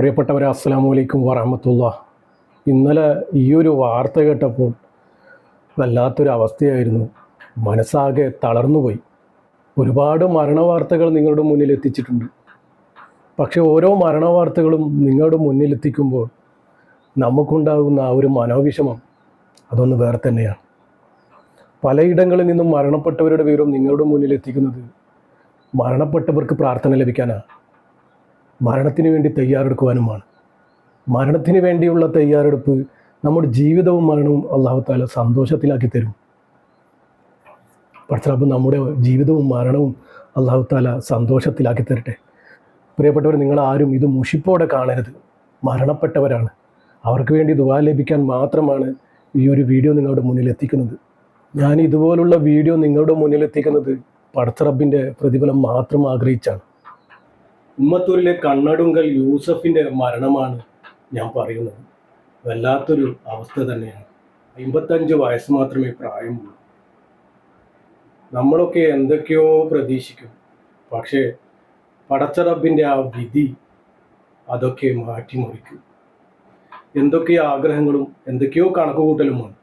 പ്രിയപ്പെട്ടവരെ അസ്സാം വലൈക്കും വറഹമത്തുള്ള ഇന്നലെ ഈ ഒരു വാർത്ത കേട്ടപ്പോൾ വല്ലാത്തൊരു അവസ്ഥയായിരുന്നു. മനസ്സാകെ തളർന്നുപോയി. ഒരുപാട് മരണവാർത്തകൾ നിങ്ങളുടെ മുന്നിൽ എത്തിച്ചിട്ടുണ്ട്. പക്ഷേ ഓരോ മരണവാർത്തകളും നിങ്ങളുടെ മുന്നിൽ മുന്നിലെത്തിക്കുമ്പോൾ നമുക്കുണ്ടാകുന്ന ആ ഒരു മനോവിഷമം അതൊന്ന് വേറെ തന്നെയാണ്. പലയിടങ്ങളിൽ നിന്നും മരണപ്പെട്ടവരുടെ വിവരം നിങ്ങളുടെ മുന്നിൽ എത്തിക്കുന്നത് മരണപ്പെട്ടവർക്ക് പ്രാർത്ഥന ലഭിക്കാനാണ് മരണത്തിന് വേണ്ടി തയ്യാറെടുക്കുവാനുമാണ്. മരണത്തിന് വേണ്ടിയുള്ള തയ്യാറെടുപ്പ് നമ്മുടെ ജീവിതവും മരണവും അള്ളാഹു താല സന്തോഷത്തിലാക്കി തരും. പക്ഷേ നമ്മുടെ ജീവിതവും മരണവും അള്ളാഹു താല സന്തോഷത്തിലാക്കി തരട്ടെ. പ്രിയപ്പെട്ടവർ നിങ്ങൾ ആരും ഇത് മുഷിപ്പോടെ കാണരുത്. മരണപ്പെട്ടവരാണ്. അവർക്ക് വേണ്ടി ദുവാ ലഭിക്കാൻ മാത്രമാണ് ഈ ഒരു വീഡിയോ നിങ്ങളുടെ മുന്നിൽ എത്തിക്കുന്നത്. ഞാൻ ഇതുപോലുള്ള വീഡിയോ നിങ്ങളുടെ മുന്നിൽ എത്തിക്കുന്നത് പടച്ചറബിന്റെ പ്രതിഫലം മാത്രം ആഗ്രഹിച്ചാണ്. ഉമ്മത്തൂരിലെ കണ്ണടുങ്കൽ യൂസഫിന്റെ മരണമാണ് ഞാൻ പറയുന്നത്. വല്ലാത്തൊരു അവസ്ഥ തന്നെയാണ്. അമ്പത്തഞ്ച് വയസ്സ് മാത്രമേ പ്രായമുള്ളൂ. നമ്മളൊക്കെ എന്തൊക്കെയോ പ്രതീക്ഷിക്കും. പക്ഷേ പടച്ചറബിന്റെ ആ വിധി അതൊക്കെ മാറ്റിമറിക്കും. എന്തൊക്കെ ആഗ്രഹങ്ങളും എന്തൊക്കെയോ കണക്കുകൂട്ടലുമാണ്.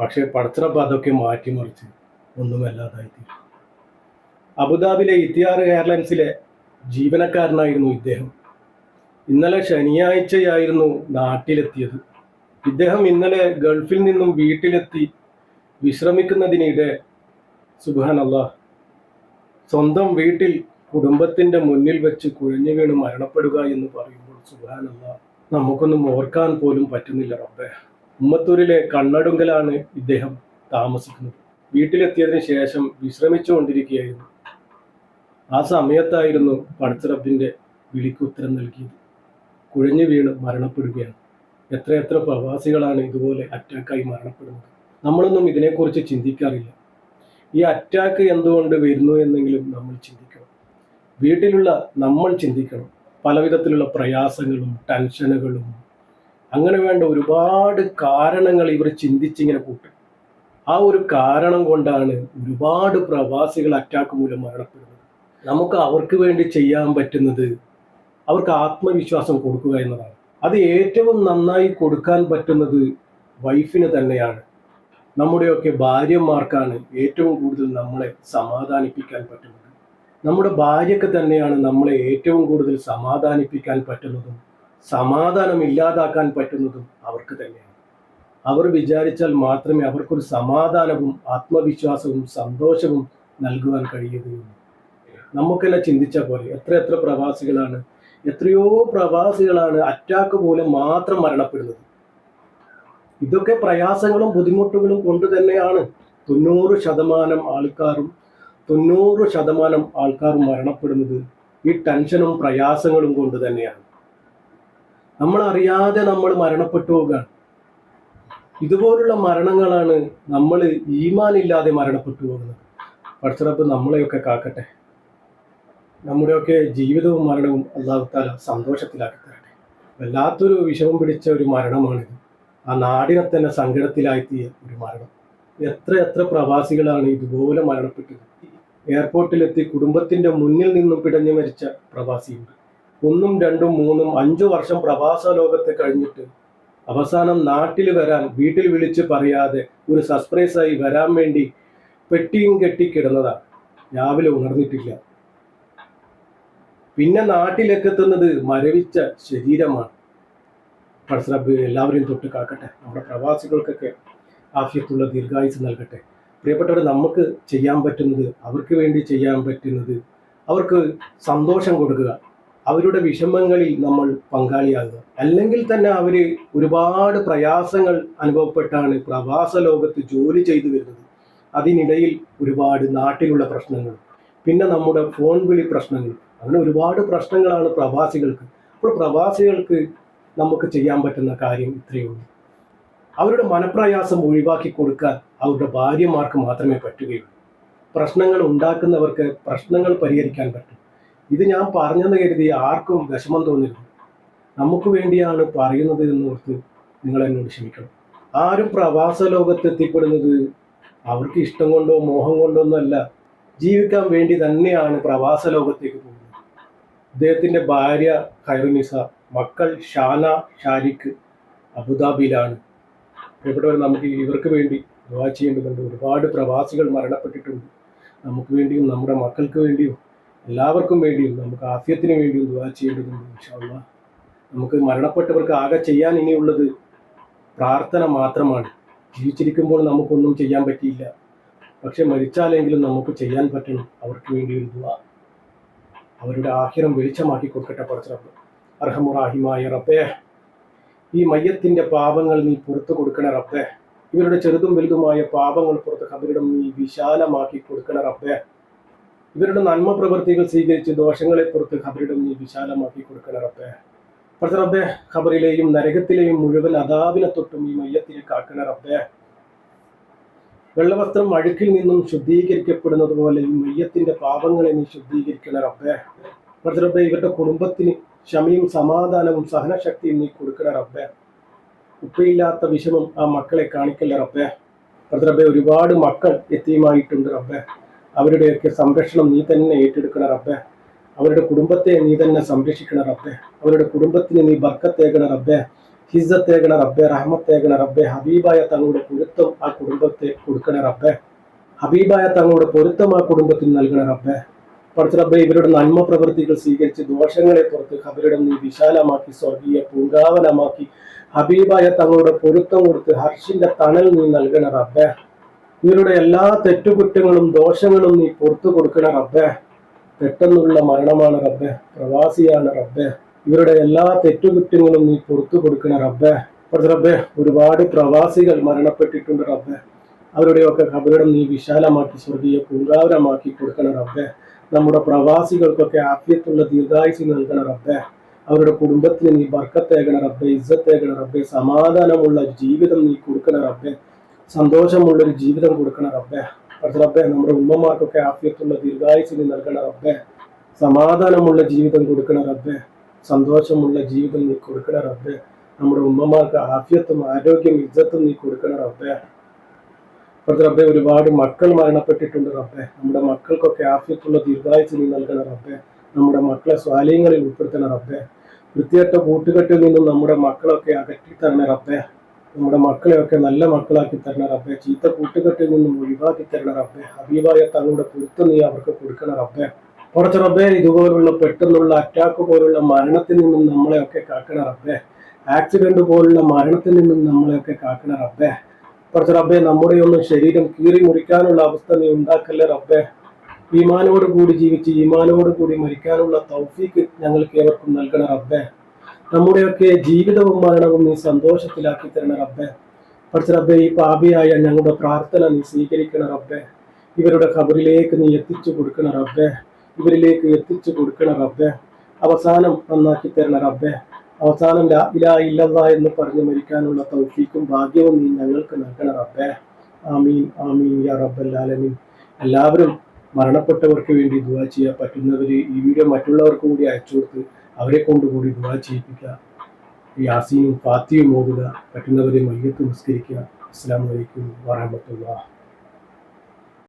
പക്ഷേ പടച്ചറബ് അതൊക്കെ മാറ്റിമറിച്ച് ഒന്നുമല്ലാതായി തീരും അബുദാബിയിലെ ഇത്തിയാർ എയർലൈൻസിലെ ജീവനക്കാരനായിരുന്നു ഇദ്ദേഹം. ഇന്നലെ ശനിയാഴ്ചയായിരുന്നു നാട്ടിലെത്തിയത്. ഇദ്ദേഹം ഇന്നലെ ഗൾഫിൽ നിന്നും വീട്ടിലെത്തി വിശ്രമിക്കുന്നതിനിടെ സുബാനല്ല സ്വന്തം വീട്ടിൽ കുടുംബത്തിന്റെ മുന്നിൽ വെച്ച് കുഴഞ്ഞു വീണ് മരണപ്പെടുക എന്ന് പറയുമ്പോൾ സുബാനല്ല നമുക്കൊന്നും ഓർക്കാൻ പോലും പറ്റുന്നില്ല റബ്ബേ. ഉമ്മത്തൂരിലെ കണ്ണടുങ്കലാണ് ഇദ്ദേഹം താമസിക്കുന്നത്. വീട്ടിലെത്തിയതിനു ശേഷം വിശ്രമിച്ചുകൊണ്ടിരിക്കുകയായിരുന്നു. ആ സമയത്തായിരുന്നു പടച്ചിറപ്പിന്റെ വിളിക്ക് ഉത്തരം നൽകിയത്. കുഴഞ്ഞു വീണ് മരണപ്പെടുകയാണ്. എത്രയെത്ര പ്രവാസികളാണ് ഇതുപോലെ അറ്റാക്കായി മരണപ്പെടുന്നത്? നമ്മളൊന്നും ഇതിനെക്കുറിച്ച് ചിന്തിക്കാറില്ല. ഈ അറ്റാക്ക് എന്തുകൊണ്ട് വരുന്നു എന്നെങ്കിലും നമ്മൾ ചിന്തിക്കണം. വീട്ടിലുള്ള നമ്മൾ ചിന്തിക്കണം. പലവിധത്തിലുള്ള പ്രയാസങ്ങളും ടെൻഷനുകളും. അങ്ങനെ വേണ്ട ഒരുപാട് കാരണങ്ങൾ ഇവർ ചിന്തിച്ചിങ്ങനെ കൂട്ടും. ആ ഒരു കാരണം കൊണ്ടാണ് ഒരുപാട് പ്രവാസികൾ അറ്റാക്ക് മൂലം മരണപ്പെടുന്നത്. നമുക്ക് അവർക്ക് വേണ്ടി ചെയ്യാൻ പറ്റുന്നത് അവർക്ക് ആത്മവിശ്വാസം കൊടുക്കുക എന്നതാണ്. അത് ഏറ്റവും നന്നായി കൊടുക്കാൻ പറ്റുന്നത് വൈഫിന് തന്നെയാണ്. നമ്മുടെയൊക്കെ ഭാര്യമാർക്കാണ് ഏറ്റവും കൂടുതൽ നമ്മളെ സമാധാനിപ്പിക്കാൻ പറ്റുന്നത്. നമ്മുടെ ഭാര്യയ്ക്ക് തന്നെയാണ് നമ്മളെ ഏറ്റവും കൂടുതൽ സമാധാനിപ്പിക്കാൻ പറ്റുന്നതും സമാധാനം ഇല്ലാതാക്കാൻ പറ്റുന്നതും അവർക്ക് തന്നെയാണ്. അവർ വിചാരിച്ചാൽ മാത്രമേ അവർക്കൊരു സമാധാനവും ആത്മവിശ്വാസവും സന്തോഷവും നൽകുവാൻ കഴിയുകയുള്ളൂ നമുക്കെല്ലാം ചിന്തിച്ച പോലെ എത്ര എത്ര പ്രവാസികളാണ്. എത്രയോ പ്രവാസികളാണ് അറ്റാക്ക് മൂലം മാത്രം മരണപ്പെടുന്നത്. ഇതൊക്കെ പ്രയാസങ്ങളും ബുദ്ധിമുട്ടുകളും കൊണ്ട് തന്നെയാണ് തൊണ്ണൂറ് ശതമാനം ആൾക്കാരും തൊണ്ണൂറ് ശതമാനം ആൾക്കാരും മരണപ്പെടുന്നത്. ഈ ടെൻഷനും പ്രയാസങ്ങളും കൊണ്ട് തന്നെയാണ്. നമ്മൾ അറിയാതെ നമ്മൾ മരണപ്പെട്ടു പോകുകയാണ് ഇതുപോലുള്ള മരണങ്ങളാണ് നമ്മൾ ഈമാനില്ലാതെ മരണപ്പെട്ടു പോകുന്നത്. പഠിച്ചറപ്പ് നമ്മളെയൊക്കെ കാക്കട്ടെ. നമ്മുടെയൊക്കെ ജീവിതവും മരണവും അള്ളാഹുത്താല സന്തോഷത്തിലാക്കി തരട്ടെ. വല്ലാത്തൊരു വിഷമം പിടിച്ച ഒരു മരണമാണിത് ആ നാടിനെ തന്നെ സങ്കടത്തിലാക്കിയ ഒരു മരണം. എത്ര എത്ര പ്രവാസികളാണ് ഇതുപോലെ മരണപ്പെട്ടത്. എയർപോർട്ടിലെത്തി കുടുംബത്തിന്റെ മുന്നിൽ നിന്നും പിടഞ്ഞു മരിച്ച പ്രവാസിയുണ്ട്. ഒന്നും രണ്ടും മൂന്നും അഞ്ചു വർഷം പ്രവാസ ലോകത്തെ കഴിഞ്ഞിട്ട് അവസാനം നാട്ടിൽ വരാൻ വീട്ടിൽ വിളിച്ച് പറയാതെ ഒരു സർപ്രൈസായി വരാൻ വേണ്ടി പെട്ടിയും കെട്ടി കിടന്നതാണ് രാവിലെ ഉണർന്നിട്ടില്ല. പിന്നെ നാട്ടിലേക്ക് എത്തുന്നത് മരവിച്ച ശരീരമാണ്. പടസ്രബ് എല്ലാവരെയും തൊട്ട് കാക്കട്ടെ. നമ്മുടെ പ്രവാസികൾക്കൊക്കെ ആഫ്യത്തുള്ള ദീർഘായുസ് നൽകട്ടെ. പ്രിയപ്പെട്ടവർ നമുക്ക് ചെയ്യാൻ പറ്റുന്നത് അവർക്ക് വേണ്ടി ചെയ്യാൻ പറ്റുന്നത് അവർക്ക് സന്തോഷം കൊടുക്കുക അവരുടെ വിഷമങ്ങളിൽ നമ്മൾ പങ്കാളിയാകുക. അല്ലെങ്കിൽ തന്നെ അവർ ഒരുപാട് പ്രയാസങ്ങൾ അനുഭവപ്പെട്ടാണ് പ്രവാസ ലോകത്ത് ജോലി ചെയ്തു വരുന്നത്. അതിനിടയിൽ ഒരുപാട് നാട്ടിലുള്ള പ്രശ്നങ്ങൾ പിന്നെ നമ്മുടെ ഫോൺ വിളി പ്രശ്നങ്ങൾ അങ്ങനെ ഒരുപാട് പ്രശ്നങ്ങളാണ് പ്രവാസികൾക്ക്. അപ്പോൾ പ്രവാസികൾക്ക് നമുക്ക് ചെയ്യാൻ പറ്റുന്ന കാര്യം ഇത്രയേ ഉള്ളൂ. അവരുടെ മനപ്രയാസം ഒഴിവാക്കി കൊടുക്കാൻ അവരുടെ ഭാര്യമാർക്ക് മാത്രമേ പറ്റുകയുള്ളൂ. പ്രശ്നങ്ങൾ ഉണ്ടാക്കുന്നവർക്ക് പ്രശ്നങ്ങൾ പരിഹരിക്കാൻ പറ്റും. ഇത് ഞാൻ പറഞ്ഞെന്ന് കരുതി ആർക്കും വിഷമം തോന്നില്ല. നമുക്ക് വേണ്ടിയാണ് പറയുന്നത് എന്ന് ഓർത്ത് നിങ്ങൾ എന്നോട് ക്ഷമിക്കണം. ആരും പ്രവാസ ലോകത്ത് എത്തിപ്പെടുന്നത് അവർക്ക് ഇഷ്ടം കൊണ്ടോ മോഹം കൊണ്ടോ ഒന്നല്ല ജീവിക്കാൻ വേണ്ടി തന്നെയാണ് പ്രവാസ ലോകത്തേക്ക് പോകുന്നത്. ഇദ്ദേഹത്തിന്റെ ഭാര്യ ഖൈറുനിസ മക്കൾ ഷാന ഷാരിഖ് അബുദാബിയിലാണ്. പ്രിയപ്പെട്ടവർ നമുക്ക് ഇവർക്ക് വേണ്ടി ദുവാ ചെയ്യേണ്ടതുണ്ട്. ഒരുപാട് പ്രവാസികൾ മരണപ്പെട്ടിട്ടുണ്ട്. നമുക്ക് വേണ്ടിയും നമ്മുടെ മക്കൾക്ക് വേണ്ടിയും എല്ലാവർക്കും വേണ്ടിയും നമുക്ക് ആഫ്യത്തിന് വേണ്ടിയും ദുവാ ചെയ്യേണ്ടതുണ്ട് ഇൻഷാല്ല നമുക്ക് മരണപ്പെട്ടവർക്ക് ആകെ ചെയ്യാൻ ഇനിയുള്ളത് പ്രാർത്ഥന മാത്രമാണ്. ജീവിച്ചിരിക്കുമ്പോൾ നമുക്കൊന്നും ചെയ്യാൻ പറ്റിയില്ല. പക്ഷെ മരിച്ചാലെങ്കിലും നമുക്ക് ചെയ്യാൻ പറ്റണം അവർക്ക് വേണ്ടി ഒരു ദുവാ അവരുടെ ആഹിരം വെളിച്ചമാക്കി കൊടുക്കട്ടെ പടച്ചിറപ്പ് അർഹമുറാഹിമായ റബ്ബേ. ഈ മയ്യത്തിന്റെ പാപങ്ങൾ നീ പുറത്തു കൊടുക്കണ റബ്ബേ. ഇവരുടെ ചെറുതും വലുതുമായ പാപങ്ങൾ പുറത്ത് ഖബറിടം നീ വിശാലമാക്കി കൊടുക്കണ റബ്ബേ. ഇവരുടെ നന്മ പ്രവൃത്തികൾ സ്വീകരിച്ച് ദോഷങ്ങളെ പുറത്ത് ഖബറിടം നീ വിശാലമാക്കി കൊടുക്കണ റബ്ബേ. പടച്ച റബ്ബേ ഖബറിലെയും നരകത്തിലെയും മുഴുവൻ അതാവിനെ തൊട്ടും ഈ മയ്യത്തിനെ റബ്ബേ. വെള്ളവസ്ത്രം അഴുക്കിൽ നിന്നും ശുദ്ധീകരിക്കപ്പെടുന്നത് പോലെ ഈ മെയ്യത്തിന്റെ പാപങ്ങളെ നീ ശുദ്ധീകരിക്കണ റബ്ബേ. പടച്ച ഇവരുടെ കുടുംബത്തിന് ക്ഷമയും സമാധാനവും സഹനശക്തിയും നീ കൊടുക്കണ റബ്ബേ. ഉപ്പയില്ലാത്ത വിഷമം ആ മക്കളെ കാണിക്കല്ല റബ്ബേ. പ്രതിരബ്ബെ ഒരുപാട് മക്കൾ എത്തിയുമായിട്ടുണ്ട് റബ്ബേ. അവരുടെയൊക്കെ സംരക്ഷണം നീ തന്നെ ഏറ്റെടുക്കണ റബ്ബേ. അവരുടെ കുടുംബത്തെ നീ തന്നെ സംരക്ഷിക്കണ റബ്ബേ. അവരുടെ കുടുംബത്തിന് നീ ബർക്കത്തേക്കണം റബ്ബേ. ഹിസത്തേകണ റബ്ബെ റഹ്മത്തേകണ റബ്ബെ ഹബീബായ തങ്ങളുടെ പൊരുത്തം ആ കുടുംബത്തെ കൊടുക്കണ റബ്ബെ. ഹബീബായ തങ്ങളുടെ പൊരുത്തം ആ കുടുംബത്തിന് നൽകണ റബ്ബേ. പടച്ചറബ്ബെ ഇവരുടെ നന്മ പ്രവൃത്തികൾ സ്വീകരിച്ച് ദോഷങ്ങളെ പുറത്ത് ഖബറിടം നീ വിശാലമാക്കി സ്വർഗീയ പൂങ്കാവനമാക്കി. ഹബീബായ തങ്ങളുടെ പൊരുത്തം കൊടുത്ത് ഹർഷിന്റെ തണൽ നീ നൽകണ റബ്ബെ. ഇവരുടെ എല്ലാ തെറ്റുകുറ്റങ്ങളും ദോഷങ്ങളും നീ പുറത്തു കൊടുക്കണ റബ്ബെ. പെട്ടെന്നുള്ള മരണമാണ് റബ്ബെ. പ്രവാസിയാണ് റബ്ബെ. ഇവരുടെ എല്ലാ തെറ്റുകുറ്റങ്ങളും നീ പുറത്തു കൊടുക്കണ റബ്ബെ. റബ്ബെ ഒരുപാട് പ്രവാസികൾ മരണപ്പെട്ടിട്ടുണ്ട് റബ്ബെ. അവരുടെയൊക്കെ ഖബറിടം നീ വിശാലമാക്കി സ്വർഗീയ പൂങ്കാവരമാക്കി കൊടുക്കണ റബ്ബെ. നമ്മുടെ പ്രവാസികൾക്കൊക്കെ ആഫ്യത്തുള്ള ദീർഘായുസ് നൽകണ റബ്ബെ. അവരുടെ കുടുംബത്തിന് നീ ബർക്കത്തേകണ റബ്ബെ ഇജ്ജത്തേകണ റബ്ബെ. സമാധാനമുള്ള ജീവിതം നീ കൊടുക്കണ റബ്ബെ. സന്തോഷമുള്ളൊരു ജീവിതം കൊടുക്കണ റബ്ബെ. റബ്ബെ നമ്മുടെ ഉമ്മമാർക്കൊക്കെ ആഫ്യത്തുള്ള ദീർഘായുസ് നീ നൽകണ റബ്ബെ. സമാധാനമുള്ള ജീവിതം കൊടുക്കണ റബ്ബെ. സന്തോഷമുള്ള ജീവിതം നീ കൊടുക്കണ റബ്ബെ. നമ്മുടെ ഉമ്മമാർക്ക് ആഫ്യത്തും ആരോഗ്യം ഇജ്ജത്തും നീ കൊടുക്കണ റബ്ബെ. റബ്ബെ ഒരുപാട് മക്കൾ മരണപ്പെട്ടിട്ടുണ്ട് റബ്ബെ. നമ്മുടെ മക്കൾക്കൊക്കെ ആഫ്യത്തുള്ള ദീർഘായുസ് നീ നൽകണ റബ്ബെ. നമ്മുടെ മക്കളെ സ്വാലയങ്ങളിൽ ഉൾപ്പെടുത്തണ റബ്ബെ. വൃത്തിയറ്റ കൂട്ടുകെട്ടിൽ നിന്നും നമ്മുടെ മക്കളൊക്കെ അകറ്റി തരണ റബ്ബെ. നമ്മുടെ മക്കളെയൊക്കെ നല്ല മക്കളാക്കി തരണ റബ്ബെ. ചീത്ത കൂട്ടുകെട്ടിൽ നിന്നും ഒഴിവാക്കി തരണ റബ്ബെ. അഭിവായ തങ്ങളുടെ പൊരുത്തം നീ അവർക്ക് കൊടുക്കണ റബ്ബെ. കുറച്ച് റബ്ബേ ഇതുപോലുള്ള പെട്ടെന്നുള്ള അറ്റാക്ക് പോലുള്ള മരണത്തിൽ നിന്നും നമ്മളെയൊക്കെ കാക്കണ റബ്ബേ. ആക്സിഡന്റ് പോലുള്ള മരണത്തിൽ നിന്നും നമ്മളെയൊക്കെ കാക്കണ റബ്ബെ. കുറച്ച് റബ്ബെ നമ്മുടെ ഒന്നും ശരീരം കീറി മുറിക്കാനുള്ള അവസ്ഥ നീ ഉണ്ടാക്കല്ലേ റബ്ബേ. ഈമാനോട് കൂടി ജീവിച്ച് ഈമാനോട് കൂടി മരിക്കാനുള്ള തൗഫീക്ക് ഞങ്ങൾക്ക് ഏവർക്കും നൽകണ റബ്ബെ. നമ്മുടെയൊക്കെ ജീവിതവും മരണവും നീ സന്തോഷത്തിലാക്കി തരണ റബ്ബേ. പഠിച്ച റബ്ബെ ഈ പാപിയായ ഞങ്ങളുടെ പ്രാർത്ഥന നീ സ്വീകരിക്കണ റബ്ബെ. ഇവരുടെ ഖബറിലേക്ക് നീ എത്തിച്ചു കൊടുക്കണ റബ്ബെ. ഇവരിലേക്ക് എത്തിച്ചു കൊടുക്കണ റബ്ബെ. അവസാനം നന്നാക്കി തരണ റബ്ബെ. അവസാനം ഇലാ ഇല്ലല്ലാ എന്ന് പറഞ്ഞ് മരിക്കാനുള്ള തൗഫീക്കും ഭാഗ്യവും നീ ഞങ്ങൾക്ക് നൽകണ റബ്ബെ. ആമീൻ ആമീൻ യാ റബ്ബല്ലാലമീൻ എല്ലാവരും മരണപ്പെട്ടവർക്ക് വേണ്ടി ദുവാ ചെയ്യാൻ പറ്റുന്നവർ ഈ വീഡിയോ മറ്റുള്ളവർക്ക് കൂടി അയച്ചു കൊടുത്ത് അവരെ കൊണ്ടുകൂടി ദുവാ ചെയ്യിപ്പിക്കുക. യാസീനും ഫാത്തിയും ഓതുക. പറ്റുന്നവരെ മയ്യത്ത് നിസ്കരിക്കുക. അസ്സാം വലൈക്കും വാഹമത്തുള്ള